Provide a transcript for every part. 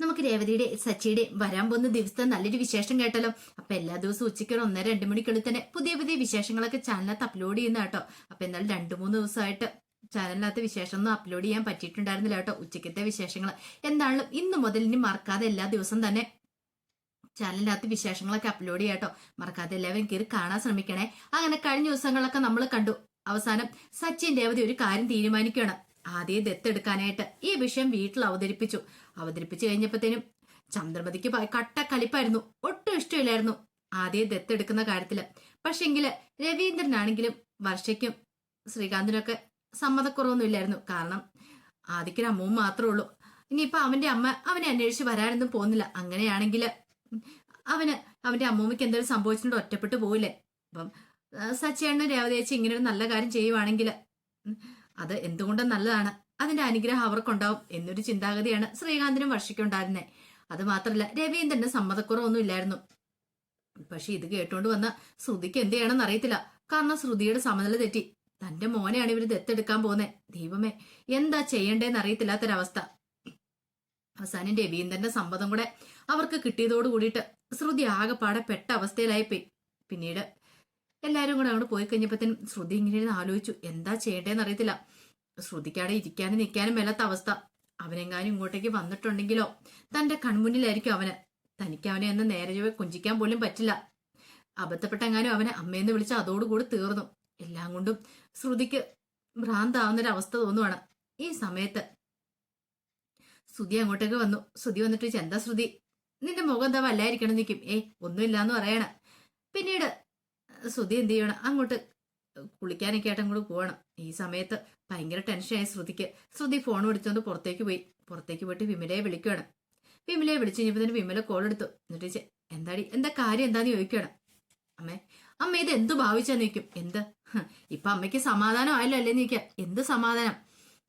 നമുക്ക് രേവതിയുടെ സച്ചിയുടെ വരാൻ പോകുന്ന ദിവസത്തെ നല്ലൊരു വിശേഷം കേട്ടല്ലോ. അപ്പൊ എല്ലാ ദിവസവും ഉച്ചയ്ക്ക് ഒരു ഒന്നര രണ്ട് മണിക്കുള്ളിൽ തന്നെ പുതിയ പുതിയ വിശേഷങ്ങളൊക്കെ ചാനലിനകത്ത് അപ്ലോഡ് ചെയ്യുന്ന കേട്ടോ. അപ്പൊ എന്നാൽ രണ്ടു മൂന്ന് ദിവസമായിട്ട് ചാനലിനകത്ത് വിശേഷം ഒന്നും അപ്ലോഡ് ചെയ്യാൻ പറ്റിയിട്ടുണ്ടായിരുന്നില്ല കേട്ടോ ഉച്ചയ്ക്കത്തെ വിശേഷങ്ങൾ എന്താണെങ്കിലും ഇന്ന് മുതൽ ഇനി മറക്കാതെ എല്ലാ ദിവസവും തന്നെ ചാനലിനകത്ത് വിശേഷങ്ങളൊക്കെ അപ്ലോഡ് ചെയ്യാം കേട്ടോ. മറക്കാതെ എല്ലാവരും കയറി കാണാൻ ശ്രമിക്കണേ. അങ്ങനെ കഴിഞ്ഞ ദിവസങ്ങളൊക്കെ നമ്മൾ കണ്ടു. അവസാനം സച്ചിൻ രേവതി ഒരു കാര്യം തീരുമാനിക്കുകയാണ്. ആദ്യം ദത്തെടുക്കാനായിട്ട് ഈ വിഷയം വീട്ടിൽ അവതരിപ്പിച്ചു. അവതരിപ്പിച്ചു കഴിഞ്ഞപ്പോഴത്തേനും ചന്ദ്രമതിക്ക് ഭയ- കട്ട കലിപ്പായിരുന്നു. ഒട്ടും ഇഷ്ടമില്ലായിരുന്നു ആദ്യം ദത്തെടുക്കുന്ന കാര്യത്തിൽ. പക്ഷെങ്കിൽ രവീന്ദ്രനാണെങ്കിലും വർഷയ്ക്കും ശ്രീകാന്തിനൊക്കെ സമ്മതക്കുറവൊന്നും ഇല്ലായിരുന്നു. കാരണം ആദ്യക്കൊരു അമ്മവും മാത്രമേ ഉള്ളൂ. ഇനിയിപ്പൊ അവന്റെ അമ്മ അവനെ അന്വേഷിച്ച് വരാനൊന്നും പോകുന്നില്ല. അങ്ങനെയാണെങ്കിൽ അവന് അവന്റെ അമ്മൂമ്മയ്ക്ക് എന്തെങ്കിലും സംഭവിച്ചിട്ടുണ്ടോ? ഒറ്റപ്പെട്ടു പോയില്ലേ അപ്പം സച്ചേണ്ണൻ രേവതയച്ച് ഇങ്ങനെ ഒരു നല്ല കാര്യം ചെയ്യുവാണെങ്കിൽ അത് എന്തുകൊണ്ടും നല്ലതാണ്. അതിന്റെ അനുഗ്രഹം അവർക്കുണ്ടാവും എന്നൊരു ചിന്താഗതിയാണ് ശ്രീകാന്തിനും വർഷിക്കുണ്ടായിരുന്നത് അത് മാത്രമല്ല രവീന്ദ്രന് സമ്മതക്കുറവൊന്നും ഇല്ലായിരുന്നു. പക്ഷെ ഇത് കേട്ടോണ്ട് വന്ന ശ്രുതിക്ക് എന്ത് ചെയ്യണമെന്ന് അറിയത്തില്ല. കാരണം ശ്രുതിയുടെ സമനില തെറ്റി. തന്റെ മോനെയാണ് ഇവർ ദത്തെടുക്കാൻ പോകുന്നത് ദൈവമേ എന്താ ചെയ്യണ്ടേന്ന് അറിയത്തില്ലാത്തൊരവസ്ഥ. അവസാനം രവീന്ദ്രന്റെ സമ്മതം കൂടെ അവർക്ക് കിട്ടിയതോട് കൂടിയിട്ട് ശ്രുതി ആകെപ്പാടെ പെട്ട അവസ്ഥയിലായി പോയി പിന്നീട് എല്ലാവരും കൂടെ അങ്ങോട്ട് പോയി കഴിഞ്ഞപ്പോഴത്തേനും ശ്രുതി ഇങ്ങനെ ആലോചിച്ചു എന്താ ചെയ്യേണ്ടതെന്ന് അറിയത്തില്ല. ശ്രുതിക്കാടെ ഇരിക്കാനും നിൽക്കാനും മേലാത്ത അവസ്ഥ. അവനെങ്ങാനും ഇങ്ങോട്ടേക്ക് വന്നിട്ടുണ്ടെങ്കിലോ? തന്റെ കൺമുന്നിലായിരിക്കും അവന്. തനിക്ക് അവനെ ഒന്ന് നേരെ കുഞ്ചിക്കാൻ പോലും പറ്റില്ല. അബദ്ധപ്പെട്ടെങ്ങാനും അവനെ അമ്മയെന്ന് വിളിച്ച് അതോടുകൂടി തീർന്നു. എല്ലാം കൊണ്ടും ശ്രുതിക്ക് ഭ്രാന്താവുന്നൊരവസ്ഥ തോന്നുവാണ് ഈ സമയത്ത്. ശ്രുതി അങ്ങോട്ടേക്ക് വന്നു. ശ്രുതി വന്നിട്ട് ചോദിച്ചു, എന്താ ശ്രുതി? നിന്റെ മുഖം എന്താ വല്ലായിരിക്കണം നിൽക്കും ഏയ് ഒന്നുമില്ലാന്ന് പറയണ. പിന്നീട് ശ്രുതി എന്ത് ചെയ്യണം? അങ്ങോട്ട് കുളിക്കാനൊക്കെ ആയിട്ട് അങ്ങോട്ട് പോകണം ഈ സമയത്ത് ഭയങ്കര ടെൻഷനായി ശ്രുതിക്ക്. ശ്രുതി ഫോൺ വിളിച്ചുകൊണ്ട് പുറത്തേക്ക് പോയി. പുറത്തേക്ക് പോയിട്ട് വിമലയെ വിളിക്കുകയാണ്. വിമലയെ വിളിച്ചു കഴിഞ്ഞപ്പോൾ വിമല കോൾ എടുത്തു. എന്നിട്ട് എന്താടി? എന്താ കാര്യം? എന്താന്ന് ചോദിക്കുകയാണ്. അമ്മേ അമ്മ ഇത് എന്തു ഭാവിച്ചാന്ന് ചോദിക്കും. എന്ത്? ഇപ്പൊ അമ്മയ്ക്ക് സമാധാനം ആയല്ലോ അല്ലേന്ന് നിൽക്കുക എന്ത് സമാധാനം?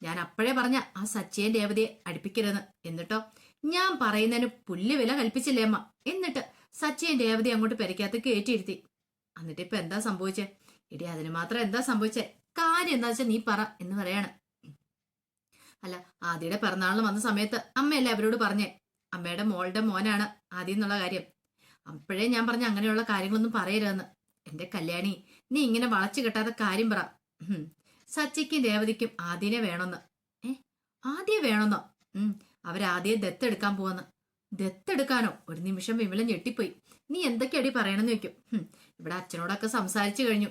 ഞാൻ അപ്പോഴേ പറഞ്ഞ ആ സച്ചിയൻ രേവതിയെ അടുപ്പിക്കരുത് എന്നിട്ടോ ഞാൻ പറയുന്നതിന് പുല്ല് വില കൽപ്പിച്ചില്ലേ അമ്മ? എന്നിട്ട് സച്ചിയൻ രേവതി അങ്ങോട്ട് പെരയ്ക്കകത്ത് കയറ്റിയിരുത്തി എന്നിട്ട് ഇപ്പൊ എന്താ സംഭവിച്ചേ? ഇടി അതിന് മാത്രം എന്താ സംഭവിച്ചേ? കാര്യം എന്താ വെച്ചാൽ നീ പറ എന്ന് പറയാണ്. അല്ല ആദിയുടെ പിറന്നാളിന് വന്ന സമയത്ത് അമ്മയല്ലേ അവരോട് പറഞ്ഞേ? അമ്മയുടെ മോളുടെ മോനാണ് ആദ്യം എന്നുള്ള കാര്യം. അപ്പോഴേ ഞാൻ പറഞ്ഞ അങ്ങനെയുള്ള കാര്യങ്ങളൊന്നും പറയരുതെന്ന്. എന്റെ കല്യാണി നീ ഇങ്ങനെ വളച്ചു കെട്ടാത്ത കാര്യം പറ. സച്ചിക്കും രേവതിക്കും ആദ്യനെ വേണമെന്ന് ഏ? ആദ്യം വേണമെന്നോ അവരാദ്യം ദത്തെടുക്കാൻ പോവെന്ന്. ദത്തെടുക്കാനോ? ഒരു നിമിഷം വിമല ഞെട്ടിപ്പോയി. നീ എന്തൊക്കെയാടി പറയണമെന്ന് വെക്കും. ഇവിടെ അച്ഛനോടൊക്കെ സംസാരിച്ചു കഴിഞ്ഞു.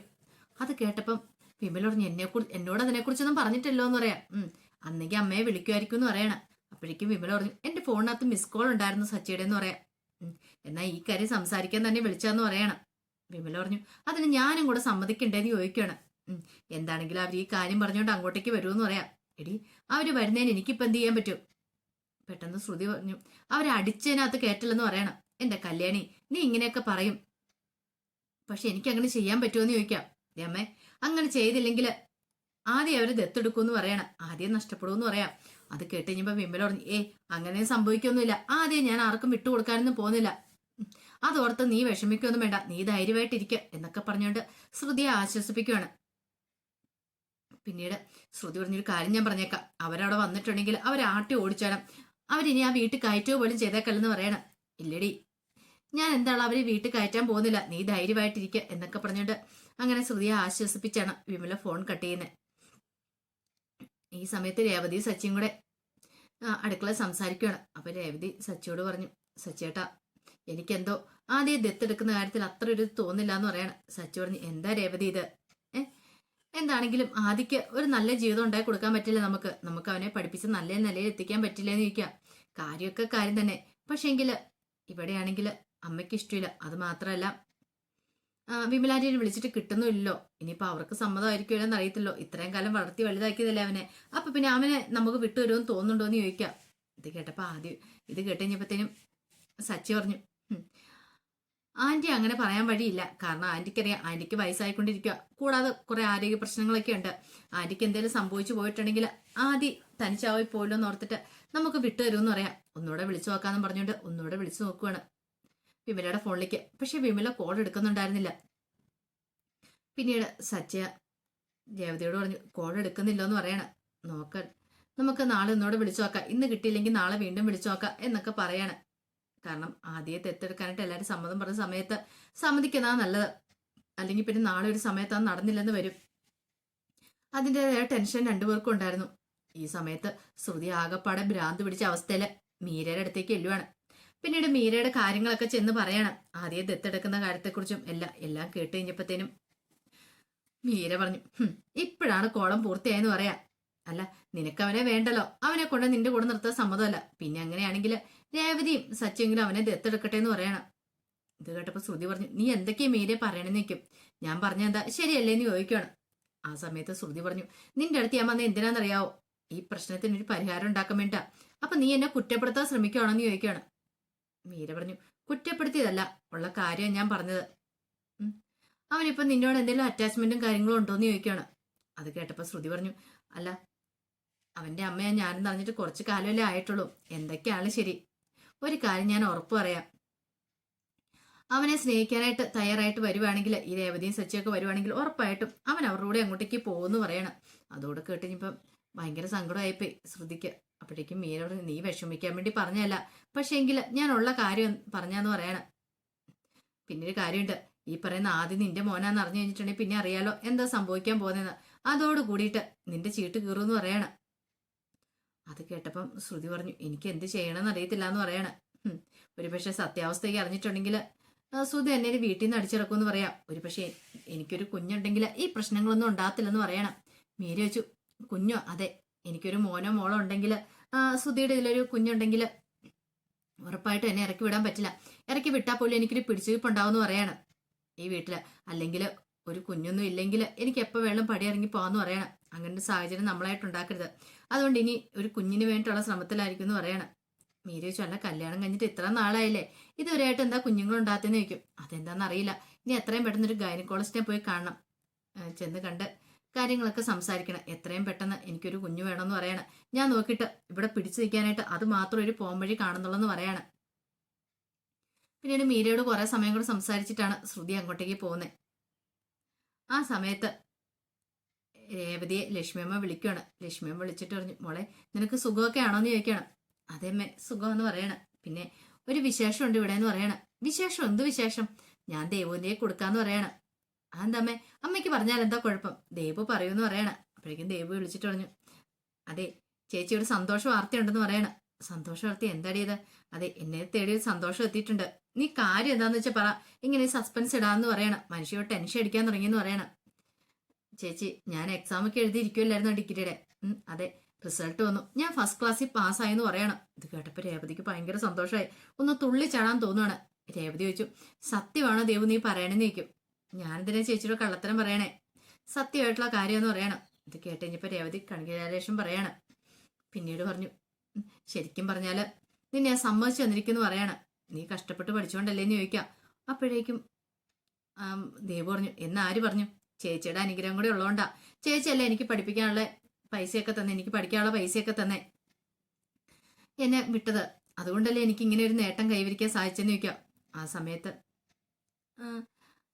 അത് കേട്ടപ്പം വിമല പറഞ്ഞു എന്നെ എന്നോട് അതിനെക്കുറിച്ചൊന്നും പറഞ്ഞിട്ടല്ലോ എന്ന് പറയാം. ഉം അന്നെങ്കിൽ അമ്മയെ വിളിക്കുമായിരിക്കും എന്ന് പറയണം. അപ്പോഴേക്കും വിമല പറഞ്ഞു എന്റെ ഫോണിനകത്ത് മിസ് കോൾ ഉണ്ടായിരുന്നു സച്ചിയുടെ എന്ന് പറയാം. എന്നാ ഈ കാര്യം സംസാരിക്കാൻ തന്നെ വിളിച്ചാന്ന് പറയണം. വിമല പറഞ്ഞു അതിന് ഞാനും കൂടെ സമ്മതിക്കണ്ടേന്ന് ചോദിക്കണം. എന്താണെങ്കിലും അവർ ഈ കാര്യം പറഞ്ഞുകൊണ്ട് അങ്ങോട്ടേക്ക് വരുമെന്ന് പറയാം. എടി അവർ വരുന്നതിന് എനിക്കിപ്പോ എന്ത് ചെയ്യാൻ പറ്റും? പെട്ടെന്ന് ശ്രുതി പറഞ്ഞു അവരെ അടിച്ചതിനകത്ത് കേട്ടില്ലെന്ന് പറയണം. എന്റെ കല്യാണി നീ ഇങ്ങനെയൊക്കെ പറയും. പക്ഷെ എനിക്ക് അങ്ങനെ ചെയ്യാൻ പറ്റുമെന്ന് ചോദിക്കാം. അമ്മേ അങ്ങനെ ചെയ്തില്ലെങ്കിൽ ആദ്യം അവർ ദത്തെടുക്കുമെന്ന് പറയണം. ആദ്യം നഷ്ടപ്പെടുമെന്ന് പറയാം. അത് കേട്ട് കഴിഞ്ഞപ്പോൾ വിമല പറഞ്ഞു ഏ അങ്ങനെ സംഭവിക്കൊന്നുമില്ല. ആദ്യം ഞാൻ ആർക്കും വിട്ടുകൊടുക്കാനൊന്നും പോകുന്നില്ല. അതോർത്ത് നീ വിഷമിക്കൊന്നും വേണ്ട. നീ ധൈര്യമായിട്ടിരിക്കുക എന്നൊക്കെ പറഞ്ഞുകൊണ്ട് ശ്രുതിയെ ആശ്വസിപ്പിക്കുകയാണ് പിന്നീട് ശ്രുതി പറഞ്ഞൊരു കാര്യം ഞാൻ പറഞ്ഞേക്കാം. അവരവിടെ വന്നിട്ടുണ്ടെങ്കിൽ അവരെ ആട്ടി ഓടിച്ചാലും അവരിനി ആ വീട്ടിൽ കയറ്റുക പോലും ചെയ്തേക്കല്ലെന്ന് പറയണം. ഇല്ലടി ഞാൻ എന്താണ് അവരെ വീട്ടിൽ കയറ്റാൻ പോകുന്നില്ല. നീ ധൈര്യമായിട്ടിരിക്കുക എന്നൊക്കെ പറഞ്ഞുകൊണ്ട് അങ്ങനെ ശ്രുതിയെ ആശ്വസിപ്പിച്ചാണ് വിമല ഫോൺ കട്ട് ചെയ്യുന്നത് ഈ സമയത്ത് രേവതി സച്ചിയും കൂടെ അടുക്കള സംസാരിക്കുകയാണ് അപ്പൊ രേവതി സച്ചിയോട് പറഞ്ഞു സച്ചിയേട്ടാ എനിക്കെന്തോ ആദ്യം ദത്തെടുക്കുന്ന കാര്യത്തിൽ അത്ര ഒരു തോന്നില്ല എന്ന് പറയാണ്. സച്ചി പറഞ്ഞു എന്താ രേവതി ഇത്? എന്താണെങ്കിലും ആദിക്ക് ഒരു നല്ല ജീവിതം ഉണ്ടായി കൊടുക്കാൻ പറ്റില്ല നമുക്ക്? നമുക്ക് അവനെ പഠിപ്പിച്ച് നല്ല നിലയിൽ എത്തിക്കാൻ പറ്റില്ല എന്ന് ചോദിക്കാം. കാര്യമൊക്കെ കാര്യം തന്നെ. പക്ഷേങ്കിൽ ഇവിടെയാണെങ്കിൽ അമ്മയ്ക്ക് ഇഷ്ടമില്ല അത് മാത്രമല്ല വിമലാന്റിനെ വിളിച്ചിട്ട് കിട്ടുന്നുമില്ലല്ലോ ഇനിയിപ്പോ അവർക്ക് സമ്മതമായിരിക്കുമല്ലോ എന്ന് അറിയത്തില്ലോ. ഇത്രയും കാലം വളർത്തി വലുതാക്കിയതല്ലേ അവനെ. അപ്പൊ പിന്നെ അവനെ നമുക്ക് വിട്ടുവരുമെന്ന് തോന്നുന്നുണ്ടോ എന്ന് ചോദിക്കാം. ഇത് കേട്ടപ്പോൾ ആദ്യം ഇത് കേട്ടുകഴിഞ്ഞപ്പോഴത്തേനും സച്ചി പറഞ്ഞു ആന്റി അങ്ങനെ പറയാൻ വഴിയില്ല. കാരണം ആന്റിക്കറിയാം ആന്റിക്ക് വയസ്സായിക്കൊണ്ടിരിക്കുക. കൂടാതെ കുറെ ആരോഗ്യ പ്രശ്നങ്ങളൊക്കെ ഉണ്ട്. ആന്റിക്ക് എന്തെങ്കിലും സംഭവിച്ചു പോയിട്ടുണ്ടെങ്കിൽ ആദ്യ തനിച്ചാവോ പോയില്ലോ എന്ന് ഓർത്തിട്ട് നമുക്ക് വിട്ടുതരുമെന്ന് പറയാം. ഒന്നുകൂടെ വിളിച്ചു നോക്കാന്ന് പറഞ്ഞുകൊണ്ട് ഒന്നുകൂടെ വിളിച്ചു നോക്കുവാണ്. വിമലയുടെ ഫോണിലേക്ക്. പക്ഷെ വിമല കോൾ എടുക്കുന്നുണ്ടായിരുന്നില്ല. പിന്നീട് സച്യ രേവതിയോട് പറഞ്ഞു കോൾ എടുക്കുന്നില്ല എന്ന് പറയണം. നോക്ക നമുക്ക് നാളെ ഒന്നോട് വിളിച്ചു നോക്കാം. ഇന്ന് കിട്ടിയില്ലെങ്കിൽ നാളെ വീണ്ടും വിളിച്ചു നോക്കാം എന്നൊക്കെ പറയാണ്. കാരണം ആദ്യത്തെ ദത്തെടുക്കാനായിട്ട് എല്ലാവരും സമ്മതം പറഞ്ഞ സമയത്ത് സമ്മതിക്കുന്നതാണ് നല്ലത്. അല്ലെങ്കിൽ പിന്നെ നാളെ ഒരു സമയത്ത് അത് നടന്നില്ലെന്ന് വരും. അതിന്റെതായ ടെൻഷൻ രണ്ടുപേർക്കും ഉണ്ടായിരുന്നു. ഈ സമയത്ത് ശ്രുതി ആകപ്പാടെ ഭ്രാന്ത് പിടിച്ച അവസ്ഥയിൽ മീരയുടെ അടുത്തേക്ക് എല്ലുവാണ് പിന്നീട് മീരയുടെ കാര്യങ്ങളൊക്കെ ചെന്ന് പറയണം. ആദ്യം ദത്തെടുക്കുന്ന കാര്യത്തെക്കുറിച്ചും എല്ലാം എല്ലാം കേട്ട് കഴിഞ്ഞപ്പോഴത്തേനും മീര പറഞ്ഞു ഇപ്പോഴാണ് കോളം പൂർത്തിയായെന്ന് പറയാം അല്ല നിനക്ക് അവനെ വേണ്ടല്ലോ. അവനെ കൊണ്ട് നിന്റെ കൂടെ നിർത്താൻ സമ്മതമല്ല. പിന്നെ അങ്ങനെയാണെങ്കിൽ രേവതിയും സച്ചെങ്കിലും അവനെ ദത്തെടുക്കട്ടെ എന്ന് പറയണം. ഇത് കേട്ടപ്പോൾ ശ്രുതി പറഞ്ഞു നീ എന്തൊക്കെയാ മീരെ പറയണെന്ന് നിൽക്കും ഞാൻ പറഞ്ഞ എന്താ ശരിയല്ലേ എന്ന് ചോദിക്കുകയാണ്. ആ സമയത്ത് ശ്രുതി പറഞ്ഞു നിന്റെ അടുത്ത് ഞാൻ വന്ന എന്തിനാണെന്നറിയാവോ? ഈ പ്രശ്നത്തിന് ഒരു പരിഹാരം ഉണ്ടാക്കാൻ വേണ്ട അപ്പൊ നീ എന്നെ കുറ്റപ്പെടുത്താൻ ശ്രമിക്കുകയാണെന്ന് ചോദിക്കുകയാണ്. മീര പറഞ്ഞു കുറ്റപ്പെടുത്തിയതല്ല ഉള്ള കാര്യം ഞാൻ പറഞ്ഞത്. ഉം. അവനിപ്പോ നിന്നോട് എന്തെങ്കിലും അറ്റാച്ച്മെന്റും കാര്യങ്ങളും ഉണ്ടോന്ന് ചോദിക്കുകയാണ് അത് കേട്ടപ്പോൾ ശ്രുതി പറഞ്ഞു അല്ല അവന്റെ അമ്മയെ ഞാനും അറിഞ്ഞിട്ട് കുറച്ച് കാലമല്ലേ ആയിട്ടുള്ളൂ. എന്തൊക്കെയാണ് ശരി? ഒരു കാര്യം ഞാൻ ഉറപ്പ് പറയാം. അവനെ സ്നേഹിക്കാനായിട്ട് തയ്യാറായിട്ട് വരുവാണെങ്കിൽ ഈ രേവതിയും സച്ചിയൊക്കെ വരുവാണെങ്കിൽ ഉറപ്പായിട്ടും അവൻ അവരുടെ കൂടെ അങ്ങോട്ടേക്ക് പോകുമെന്ന് പറയണം. അതോടെ കേട്ടിനിപ്പം ഭയങ്കര സങ്കടമായിപ്പോയി ശ്രുതിക്ക്. അപ്പോഴേക്കും മീനോട് നീ വിഷമിക്കാൻ വേണ്ടി പറഞ്ഞല്ല പക്ഷേ എങ്കിൽ ഞാൻ ഉള്ള കാര്യം പറഞ്ഞാന്ന് പറയണം. പിന്നെ ഒരു കാര്യമുണ്ട്. ഈ പറയുന്ന ആദ്യം നിന്റെ മോനാന്ന് അറിഞ്ഞു കഴിഞ്ഞിട്ടുണ്ടെങ്കിൽ പിന്നെ അറിയാലോ എന്താ സംഭവിക്കാൻ പോകുന്നതെന്ന്. അതോട് കൂടിയിട്ട് നിന്റെ ചീട്ട് കീറുമെന്ന് പറയണം. അത് കേട്ടപ്പം ശ്രുതി പറഞ്ഞു എനിക്ക് എന്ത് ചെയ്യണമെന്ന് അറിയത്തില്ല എന്ന് പറയണം ഒരുപക്ഷെ ഒരു പക്ഷെ സത്യാവസ്ഥയ്ക്ക് അറിഞ്ഞിട്ടുണ്ടെങ്കിൽ ശ്രുതി എന്നെ വീട്ടിൽ നിന്ന് അടിച്ചിറക്കുമെന്ന് പറയാം. ഒരു പക്ഷേ എനിക്കൊരു കുഞ്ഞുണ്ടെങ്കിൽ ഈ പ്രശ്നങ്ങളൊന്നും ഉണ്ടാകത്തില്ലെന്ന് പറയണം. മീര വെച്ചു കുഞ്ഞോ അതെ എനിക്കൊരു മോനോ മോളോ ഉണ്ടെങ്കിൽ ശ്രുതിയുടെ ഇതിലൊരു കുഞ്ഞുണ്ടെങ്കിൽ ഉറപ്പായിട്ട് എന്നെ ഇറക്കി വിടാൻ പറ്റില്ല. ഇറക്കി വിട്ടാൽ പോലും എനിക്കൊരു പിടിച്ചുവിപ്പുണ്ടാവുമെന്ന് പറയണം. ഈ വീട്ടിൽ അല്ലെങ്കിൽ ഒരു കുഞ്ഞൊന്നും ഇല്ലെങ്കിൽ എനിക്ക് എപ്പോൾ വേണം പടി ഇറങ്ങി പോകാമെന്ന് പറയണം. അങ്ങനെ ഒരു സാഹചര്യം നമ്മളായിട്ട് ഉണ്ടാക്കരുത്. അതുകൊണ്ട് ഇനി ഒരു കുഞ്ഞിന് വേണ്ടിയിട്ടുള്ള ശ്രമത്തിലായിരിക്കും എന്ന് പറയണം. മീര ചോദിച്ചു അല്ല കല്യാണം കഴിഞ്ഞിട്ട് ഇത്ര നാളായില്ലേ? ഇതുവരെയായിട്ട് എന്താ കുഞ്ഞുങ്ങൾ ഉണ്ടാകത്തെന്ന് ചോദിക്കും. അതെന്താണെന്ന് അറിയില്ല. ഇനി എത്രയും പെട്ടെന്ന് ഒരു ഗൈനക്കോളജിനെ പോയി കാണണം. ചെന്ന് കണ്ട് കാര്യങ്ങളൊക്കെ സംസാരിക്കണം. എത്രയും പെട്ടെന്ന് എനിക്കൊരു കുഞ്ഞു വേണമെന്ന് പറയണം. ഞാൻ നോക്കിയിട്ട് ഇവിടെ പിടിച്ചു നിൽക്കാനായിട്ട് അത് മാത്രം ഒരു പോംവഴി കാണുന്നുള്ളൂ പറയാണ്. പിന്നീട് മീരയോട് കുറേ സമയം കൂടെ സംസാരിച്ചിട്ടാണ് ശ്രുതി അങ്ങോട്ടേക്ക് പോകുന്നത് ആ സമയത്ത് രേവതിയെ ലക്ഷ്മിയമ്മ വിളിക്കുകയാണ് ലക്ഷ്മിയമ്മ വിളിച്ചിട്ട് പറഞ്ഞു മോളെ നിനക്ക് സുഖമൊക്കെ ആണോ എന്ന് ചോദിക്കണം അതേമ്മേ സുഖം എന്ന് പറയണം. പിന്നെ ഒരു വിശേഷമുണ്ട് ഇവിടെ എന്ന് പറയണം. വിശേഷം? എന്ത് വിശേഷം? ഞാൻ ദേവുവിന്റെ കൊടുക്കാന്ന് പറയണം. അതെന്താമ്മേ? അമ്മയ്ക്ക് പറഞ്ഞാൽ എന്താ കുഴപ്പം? ദേവു പറയൂന്ന് പറയണ. അപ്പോഴേക്കും ദേവു വിളിച്ചിട്ട് പറഞ്ഞു അതെ ചേച്ചി ഒരു സന്തോഷ വാർത്തയുണ്ടെന്ന് പറയണം. സന്തോഷ വാർത്ത എന്താടിയത് അതെ എന്നെ തേടി ഒരു സന്തോഷം എത്തിയിട്ടുണ്ട്. നീ കാര്യം എന്താന്ന് വെച്ചാൽ പറ. ഇങ്ങനെ സസ്പെൻസ് ഇടാന്ന് പറയണം. മനുഷ്യയോട് ടെൻഷൻ അടിക്കാൻ തുടങ്ങിയെന്ന് പറയണം. ചേച്ചി ഞാൻ എക്സാം ഒക്കെ എഴുതിയിരിക്കുമല്ലായിരുന്നു ഡിഗ്രിയുടെ? അതെ റിസൾട്ട് വന്നു. ഞാൻ ഫസ്റ്റ് ക്ലാസ്സിൽ പാസ്സായെന്ന് പറയണം. ഇത് കേട്ടപ്പോൾ രേവതിക്ക് ഭയങ്കര സന്തോഷമായി ഒന്ന് തുള്ളി ചാടാൻ തോന്നുവാണ്. രേവതി ചോദിച്ചു സത്യമാണോ ദേവു നീ പറയണെന്ന് ചോദിക്കും. ഞാനെന്തിനാ ചേച്ചിയുടെ കള്ളത്തരം പറയണേ? സത്യമായിട്ടുള്ള കാര്യമെന്ന് പറയണം. ഇത് കേട്ട് കഴിഞ്ഞപ്പോൾ രേവതി കൺഗ്രാലേഷൻ പറയാണ്. പിന്നീട് പറഞ്ഞു ശരിക്കും പറഞ്ഞാൽ നിന്നെ ഞാൻ സമ്മതിച്ചു തന്നിരിക്കുന്നു പറയാണ്. നീ കഷ്ടപ്പെട്ട് പഠിച്ചുകൊണ്ടല്ലേ എന്ന് ചോദിക്കാം. അപ്പോഴേക്കും ദേവു പറഞ്ഞു എന്ന് ആര് പറഞ്ഞു? ചേച്ചിയുടെ അനുഗ്രഹം കൂടെ ഉള്ളതുകൊണ്ടാ ചേച്ചിയല്ലേ എനിക്ക് പഠിപ്പിക്കാനുള്ള പൈസയൊക്കെ തന്നെ എനിക്ക് പഠിക്കാനുള്ള പൈസയൊക്കെ തന്നെ. എന്നെ വിട്ടത്. അതുകൊണ്ടല്ലേ എനിക്ക് ഇങ്ങനെ ഒരു നേട്ടം കൈവരിക്കാൻ സാധിച്ചെന്ന് ചോദിക്കാം. ആ സമയത്ത്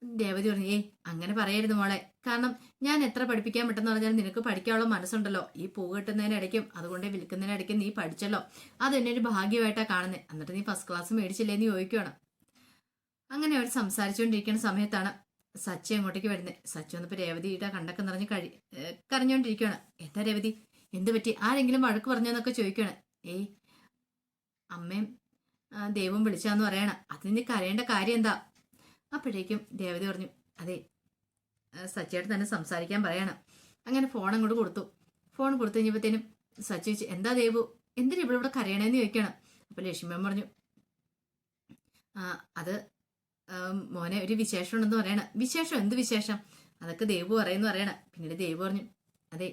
ദേവതി പറഞ്ഞു ഏയ് അങ്ങനെ പറയരുത് മോളെ. കാരണം ഞാൻ എത്ര പഠിപ്പിക്കാൻ പറ്റുന്ന പറഞ്ഞാൽ നിനക്ക് പഠിക്കാനുള്ള മനസ്സുണ്ടല്ലോ. ഈ പൂ കിട്ടുന്നതിനിടയ്ക്കും അതുകൊണ്ട് വിൽക്കുന്നതിനിടയ്ക്കും നീ പഠിച്ചല്ലോ. അത് എന്നെ ഒരു ഭാഗ്യമായിട്ടാ കാണുന്നത് എന്നിട്ട് നീ ഫസ്റ്റ് ക്ലാസ് മേടിച്ചില്ലേ എന്ന് ചോദിക്കുകയാണ് അങ്ങനെ അവർ സംസാരിച്ചുകൊണ്ടിരിക്കുന്ന സമയത്താണ് സച്ചി അങ്ങോട്ടേക്ക് വരുന്നത് സച്ചി വന്നപ്പോൾ രേവതിയുടെ കണ്ടൊക്കെ നിറഞ്ഞ് കഴി കരഞ്ഞുകൊണ്ടിരിക്കുകയാണ് എന്താ രേവതി? എന്ത് പറ്റി? ആരെങ്കിലും വഴക്ക് പറഞ്ഞെന്നൊക്കെ ചോദിക്കുകയാണ് ഏയ് അമ്മയും ദൈവം വിളിച്ചാന്ന് പറയണം. അതിന് കരയേണ്ട കാര്യം എന്താ? അപ്പോഴേക്കും ദേവതി പറഞ്ഞു അതെ സച്ചിയായിട്ട് തന്നെ സംസാരിക്കാൻ പറയണം. അങ്ങനെ ഫോൺ അങ്ങോട്ട് കൊടുത്തു. ഫോൺ കൊടുത്തു കഴിഞ്ഞപ്പോഴത്തേനും സച്ചി ചോദിച്ചു എന്താ ദേവു എന്തിനാ ഇവിടെ ഇവിടെ കരയണേന്ന് ചോദിക്കണം? അപ്പൊ ലക്ഷ്മിയമ്മ പറഞ്ഞു അത് മോനെ ഒരു വിശേഷം ഉണ്ടെന്ന് പറയണം. വിശേഷം? എന്ത് വിശേഷം? അതൊക്കെ ദേവു പറയുന്നു പറയണം. പിന്നീട് ദേവു പറഞ്ഞു അതെ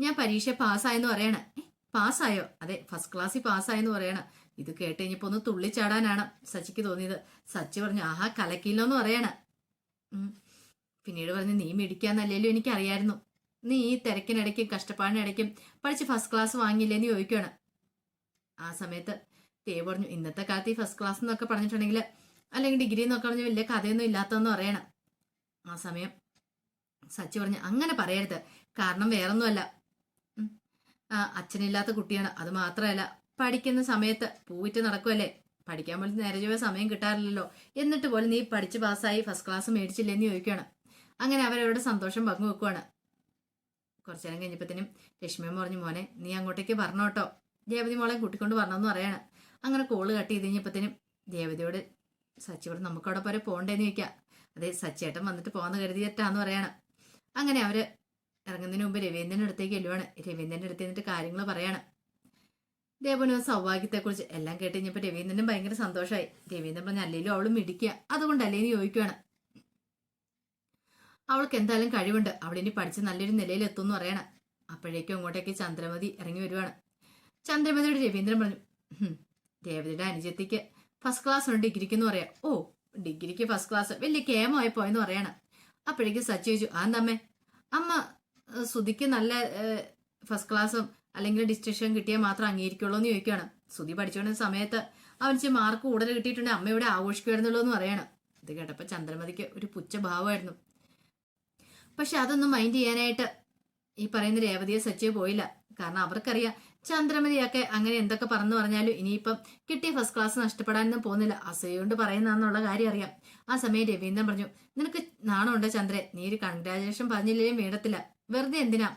ഞാൻ പരീക്ഷ പാസ്സായെന്ന് പറയണം. "ഏ, പാസ്സായോ? അതെ ഫസ്റ്റ് ക്ലാസ്സിൽ പാസ്സായെന്ന് പറയണം. ഇത് കേട്ട് കഴിഞ്ഞപ്പോ ഒന്ന് തുള്ളിച്ചാടാനാണ് സച്ചിക്ക് തോന്നിയത്. സച്ചി പറഞ്ഞു ആഹാ കലക്കില്ലോന്ന് പറയണ. പിന്നീട് പറഞ്ഞു നീ മിടിക്കാന്നല്ലേലും എനിക്കറിയായിരുന്നു. നീ ഈ തിരക്കിനിടയ്ക്കും കഷ്ടപ്പാടിനിടയ്ക്കും പഠിച്ച് ഫസ്റ്റ് ക്ലാസ് വാങ്ങിയില്ലേന്ന് ചോദിക്കുകയാണ് ആ സമയത്ത് ദേവ് പറഞ്ഞു ഇന്നത്തെ കാലത്ത് ഈ ഫസ്റ്റ് ക്ലാസ് എന്നൊക്കെ പറഞ്ഞിട്ടുണ്ടെങ്കിൽ അല്ലെങ്കിൽ ഡിഗ്രി എന്നൊക്കെ പറഞ്ഞ് വലിയ കഥയൊന്നും ഇല്ലാത്തതെന്ന് പറയണം. ആ സമയം സച്ചി പറഞ്ഞു അങ്ങനെ പറയരുത്. കാരണം വേറൊന്നുമല്ല. അച്ഛനില്ലാത്ത കുട്ടിയാണ്. അത് മാത്രമല്ല പഠിക്കുന്ന സമയത്ത് പൂവിറ്റ് നടക്കുമല്ലേ പഠിക്കാൻ പോലും നേരെ ചൊവ്വേ സമയം കിട്ടാറില്ലല്ലോ. എന്നിട്ട് പോലും നീ പഠിച്ച് പാസ്സായി ഫസ്റ്റ് ക്ലാസ് മേടിച്ചില്ലെന്ന് ചോദിക്കുകയാണ് അങ്ങനെ അവരവരുടെ സന്തോഷം പങ്കുവെക്കുവാണ് കുറച്ചു നേരം കഴിഞ്ഞപ്പോഴത്തേനും ലക്ഷ്മിയമ്മ പറഞ്ഞു മോനെ നീ അങ്ങോട്ടേക്ക് പറഞ്ഞോട്ടോ ദേവതി മോളെ കൂട്ടിക്കൊണ്ട് വരണമെന്ന് പറയാണ്. അങ്ങനെ കോൾ കട്ട് ചെയ്ത് കഴിഞ്ഞപ്പോഴത്തേനും ദേവതയോട് സച്ചിയോട് നമുക്കവിടെ പോരെ പോകണ്ടേന്ന് ചോദിക്കാം. അതെ സച്ചേട്ടൻ വന്നിട്ട് പോകാന്ന് കരുതിയിട്ടാന്ന് പറയാണ്. അങ്ങനെ അവർ ഇറങ്ങുന്നതിന് മുമ്പ് രവീന്ദ്രന്റെ അടുത്തേക്ക് എല്ലുവാണ് രവീന്ദ്രന്റെ അടുത്ത് നിന്നിട്ട് കാര്യങ്ങൾ പറയാണ്. ദേവന് സൗഭാഗ്യത്തെക്കുറിച്ച് എല്ലാം കേട്ട് കഴിഞ്ഞപ്പോൾ രവീന്ദ്രനും ഭയങ്കര സന്തോഷമായി രവീന്ദ്രൻ പറഞ്ഞ അല്ലെങ്കിലും അവൾ മിടിക്കുക. അതുകൊണ്ടല്ലേന്ന് ചോദിക്കുവാണ്. അവൾക്ക് എന്തായാലും കഴിവുണ്ട്. അവളിനി പഠിച്ച് നല്ലൊരു നിലയിൽ എത്തുമെന്ന് പറയണം. അപ്പോഴേക്കും അങ്ങോട്ടേക്ക് ചന്ദ്രമതി ഇറങ്ങി വരുവാണ്. ചന്ദ്രമതിയോട് രവീന്ദ്രൻ പറഞ്ഞു "ഹും, രേവതിയുടെ അനുജത്തിക്ക് ഫസ്റ്റ് ക്ലാസ് ഉണ്ട് ഡിഗ്രിക്ക് എന്ന് പറയാം. ഓ ഡിഗ്രിക്ക് ഫസ്റ്റ് ക്ലാസ് വലിയ കേമമായി പോയെന്ന് പറയണം. അപ്പോഴേക്കും സച്ചു ചോദിച്ചു ആ അമ്മ സുധിക്ക് നല്ല ഫസ്റ്റ് ക്ലാസ്സും അല്ലെങ്കിൽ ഡിസ്റ്റിഷൻ കിട്ടിയാൽ മാത്രം അംഗീകരിക്കുള്ളൂ എന്ന് ചോദിക്കുകയാണ്. സുധി പഠിച്ചുകൊണ്ട സമയത്ത് അവനിച്ച് മാർക്ക് കൂടുതൽ കിട്ടിയിട്ടുണ്ട്. അമ്മ ഇവിടെ ആഘോഷിക്കുമായിരുന്നുള്ളൂ എന്ന് പറയണം. ഇത് കേട്ടപ്പോൾ ചന്ദ്രമതിക്ക് ഒരു പുച്ഛഭാവമായിരുന്നു. പക്ഷെ അതൊന്നും മൈൻഡ് ചെയ്യാനായിട്ട് ഈ പറയുന്ന രേവതിയെ സച്ചിയെ പോയില്ല. കാരണം അവർക്കറിയാം ചന്ദ്രമതിയൊക്കെ അങ്ങനെ എന്തൊക്കെ പറഞ്ഞു പറഞ്ഞാലും ഇനിയിപ്പം കിട്ടിയ ഫസ്റ്റ് ക്ലാസ് നഷ്ടപ്പെടാനൊന്നും പോകുന്നില്ല. അസൂയുകൊണ്ട് പറയുന്നതെന്നുള്ള കാര്യം അറിയാം. ആ സമയം രവീന്ദ്രൻ പറഞ്ഞു നിനക്ക് നാണമുണ്ടോ ചന്ദ്രൻ? നീ ഒരു കൺഗ്രാജുലേഷൻ പറഞ്ഞില്ലേലും വേണ്ടത്തില്ല. വെറുതെ എന്തിനാ?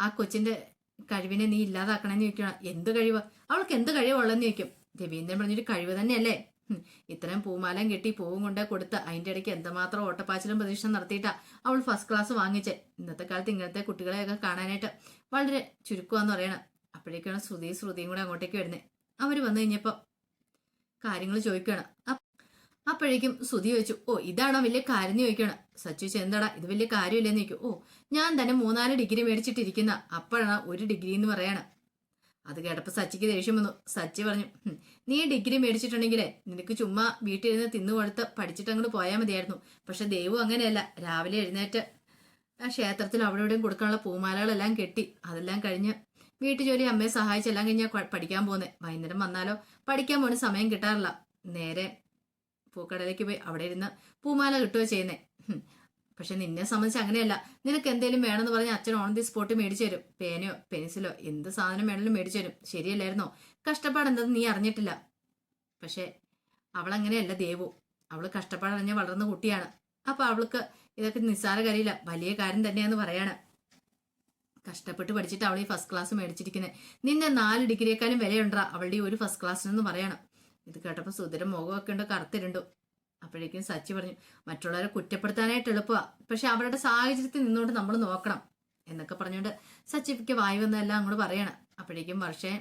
ആ കൊച്ചിന്റെ കഴിവിനെ നീ ഇല്ലാതാക്കണമെന്ന് ചോദിക്കണം എന്ത് കഴിവ്? അവൾക്ക് എന്ത് കഴിവുള്ളതെന്ന് ചോദിക്കും. രവീന്ദ്രൻ പറഞ്ഞൊരു കഴിവ് തന്നെയല്ലേ? ഇത്രയും പൂമാലം കെട്ടി പൂവും കൊണ്ട് കൊടുത്ത് അതിന്റെ ഇടയ്ക്ക് എന്തുമാത്രം ഓട്ടപ്പാച്ചിലും പ്രതീക്ഷ നടത്തിയിട്ടാ അവൾ ഫസ്റ്റ് ക്ലാസ് വാങ്ങിച്ചേ. ഇന്നത്തെ കാലത്ത് ഇങ്ങനത്തെ കുട്ടികളെയൊക്കെ കാണാനായിട്ട് വളരെ ചുരുക്കമാന്ന് പറയണം. അപ്പോഴേക്കാണ് ശ്രുതി ശ്രുതിയും കൂടെ അങ്ങോട്ടേക്ക് വരുന്നത് അവർ വന്നു കഴിഞ്ഞപ്പോൾ കാര്യങ്ങൾ ചോദിക്കണം അപ്പോഴേക്കും ശ്രുതി ചോദിച്ചു ഓ ഇതാണോ വലിയ കാര്യം ചോദിക്കണം സച്ചു എന്താടാ? ഇത് വലിയ കാര്യമില്ലെന്ന് ചോദിക്കും. ഓ ഞാൻ തന്നെ മൂന്നാൽ ഡിഗ്രി മേടിച്ചിട്ടിരിക്കുന്ന. അപ്പോഴാണ് ഒരു ഡിഗ്രി എന്ന് പറയണം. അത് കേട്ടപ്പോൾ സച്ചിക്ക് ദേഷ്യം വന്നു. സച്ചി പറഞ്ഞു നീ ഡിഗ്രി മേടിച്ചിട്ടുണ്ടെങ്കിലേ നിനക്ക് ചുമ്മാ വീട്ടിലിരുന്ന് തിന്നു കൊടുത്ത് പഠിച്ചിട്ട് അങ്ങോട്ട് പോയാൽ മതിയായിരുന്നു. പക്ഷെ ദൈവം അങ്ങനെയല്ല. രാവിലെ എഴുന്നേറ്റ് ആ ക്ഷേത്രത്തിൽ അവിടെ ഇവിടെയും കൊടുക്കാനുള്ള പൂമാലകളെല്ലാം കെട്ടി അതെല്ലാം കഴിഞ്ഞ് വീട്ടു ജോലി അമ്മയെ സഹായിച്ചെല്ലാം കഴിഞ്ഞാൽ പഠിക്കാൻ പോകുന്നത് വൈകുന്നേരം വന്നാലോ? പഠിക്കാൻ പോകുന്ന സമയം കിട്ടാറില്ല. നേരെ പൂക്കടയിലേക്ക് പോയി. അവിടെ ഇരുന്ന് പൂമാല കിട്ടുകയോ ചെയ്യുന്നേ? പക്ഷെ നിന്നെ സംബന്ധിച്ച് അങ്ങനെയല്ല. നിനക്ക് എന്തെങ്കിലും വേണമെന്ന് പറഞ്ഞ് അച്ഛൻ ഓൺ ദി സ്പോട്ട് മേടിച്ചു തരും. പേനയോ പെൻസിലോ എന്ത് സാധനം വേണമെങ്കിലും മേടിച്ചു തരും. ശരിയല്ലായിരുന്നോ? കഷ്ടപ്പാട് എന്തെന്ന് നീ അറിഞ്ഞിട്ടില്ല. പക്ഷെ അവളങ്ങനെയല്ല ദേവു. അവൾ കഷ്ടപ്പാടറിഞ്ഞ് വളർന്ന കുട്ടിയാണ്. അപ്പൊ അവൾക്ക് ഇതൊക്കെ നിസ്സാര കാര്യമില്ല. വലിയ കാര്യം തന്നെയാന്ന് പറയാണ്. കഷ്ടപ്പെട്ട് പഠിച്ചിട്ട് അവൾ ഈ ഫസ്റ്റ് ക്ലാസ് മേടിച്ചിരിക്കുന്നത് നിന്നെ നാല് ഡിഗ്രിയേക്കാളും വിലയുണ്ടാ അവളുടെ ഒരു ഫസ്റ്റ് ക്ലാസ്സിനെന്ന് പറയണം. ഇത് കേട്ടപ്പോൾ സുധരം മുഖമൊക്കെ ഉണ്ട് കറുത്തിരുണ്ടു. അപ്പോഴേക്കും സച്ചി പറഞ്ഞു മറ്റുള്ളവരെ കുറ്റപ്പെടുത്താനായിട്ട് എളുപ്പമാണ് പക്ഷെ അവരുടെ സാഹചര്യത്തിൽ നിന്നുകൊണ്ട് നമ്മൾ നോക്കണം എന്നൊക്കെ പറഞ്ഞുകൊണ്ട് സച്ചിക്ക് വായി വന്നതെല്ലാം അങ്ങോട്ട് പറയണം. അപ്പോഴേക്കും വർഷേ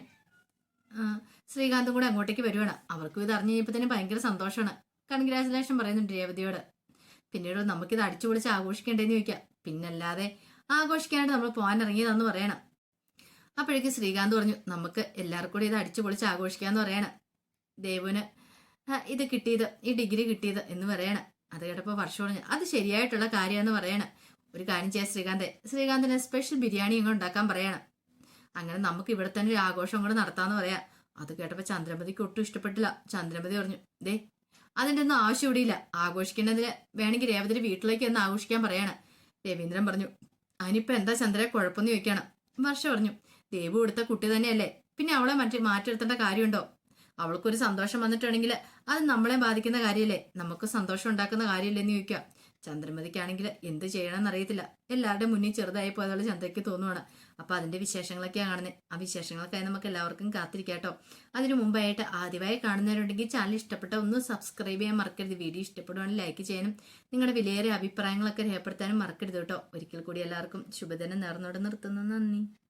ശ്രീകാന്തും കൂടെ അങ്ങോട്ടേക്ക് വരുവാണ്. അവർക്കും ഇത് അറിഞ്ഞു കഴിഞ്ഞപ്പോൾ തന്നെ ഭയങ്കര സന്തോഷമാണ്. കൺഗ്രാചുലേഷൻ പറയുന്നുണ്ട് രേവതിയോട്. പിന്നീട് നമുക്കിത് അടിച്ചു പൊളിച്ച് ആഘോഷിക്കേണ്ടതെന്ന് ചോദിക്കാം. പിന്നല്ലാതെ ആഘോഷിക്കാനായിട്ട് നമ്മൾ പോകാൻ ഇറങ്ങിയതാന്ന് പറയണം. അപ്പോഴേക്കും ശ്രീകാന്ത് പറഞ്ഞു നമുക്ക് എല്ലാവർക്കും കൂടി ഇത് അടിച്ചു പൊളിച്ച് ആഘോഷിക്കാന്ന് പറയണം. ദേവുന് ഇത് കിട്ടിയത് ഈ ഡിഗ്രി കിട്ടിയത് എന്ന് പറയണം. അത് കേട്ടപ്പോൾ വർഷമാണ് അത് ശരിയായിട്ടുള്ള കാര്യമെന്ന് പറയണം. ഒരു കാര്യം ചെയ്യാം ശ്രീകാന്തെ. ശ്രീകാന്തിന് സ്പെഷ്യൽ ബിരിയാണി അങ്ങ് ഉണ്ടാക്കാൻ പറയണം. അങ്ങനെ നമുക്ക് ഇവിടെ തന്നെ ഒരു ആഘോഷം കൂടെ നടത്താമെന്ന് പറയാം. അത് കേട്ടപ്പോൾ ചന്ദ്രമതിക്ക് ഒട്ടും ഇഷ്ടപ്പെട്ടില്ല. ചന്ദ്രമതി പറഞ്ഞു ദേ അതിന്റെ ഒന്നും ആവശ്യം ഇവിടെയില്ല ആഘോഷിക്കേണ്ടതിന് വേണമെങ്കിൽ രേവതിന്റെ വീട്ടിലേക്ക് ഒന്ന് ആഘോഷിക്കാൻ പറയണം. രവീന്ദ്രൻ പറഞ്ഞു അതിനിപ്പോൾ എന്താ ചന്ദ്ര കുഴപ്പമെന്ന് ചോദിക്കണം. വർഷ പറഞ്ഞു ദേവു കൊടുത്ത കുട്ടി തന്നെയല്ലേ. പിന്നെ അവളെ മറ്റേ മാറ്റിയെടുത്തേണ്ട കാര്യമുണ്ടോ? അവൾക്കൊരു സന്തോഷം വന്നിട്ടുണ്ടെങ്കിൽ അത് നമ്മളെ ബാധിക്കുന്ന കാര്യമല്ലേ നമുക്ക് സന്തോഷം ഉണ്ടാക്കുന്ന കാര്യമല്ലേ എന്ന് ചോദിക്കാം ചന്ദ്രമതിക്കാണെങ്കിൽ എന്ത് ചെയ്യണമെന്ന് അറിയത്തില്ല. എല്ലാവരുടെയും മുന്നിൽ ചെറുതായി പോയതുള്ള ചന്ദ്രയ്ക്ക് തോന്നുവാണ്. അപ്പൊ അതിന്റെ വിശേഷങ്ങളൊക്കെയാണ് കാണുന്നത് ആ വിശേഷങ്ങൾക്കായി നമുക്ക് എല്ലാവർക്കും കാത്തിരിക്കാട്ടോ അതിനു മുമ്പായിട്ട് ആദ്യമായി കാണുന്നവരുണ്ടെങ്കിൽ ചാനൽ ഇഷ്ടപ്പെട്ട ഒന്ന് സബ്സ്ക്രൈബ് ചെയ്യാൻ മറക്കരുത്. വീഡിയോ ഇഷ്ടപ്പെടുവാണെങ്കിൽ ലൈക്ക് ചെയ്യാനും നിങ്ങളുടെ വിലയേറെ അഭിപ്രായങ്ങളൊക്കെ രേഖപ്പെടുത്താനും മറക്കരുത് കേട്ടോ. ഒരിക്കൽ കൂടി എല്ലാവർക്കും ശുഭദിനം നേർന്നോടെ നിർത്തുന്നു. നന്ദി.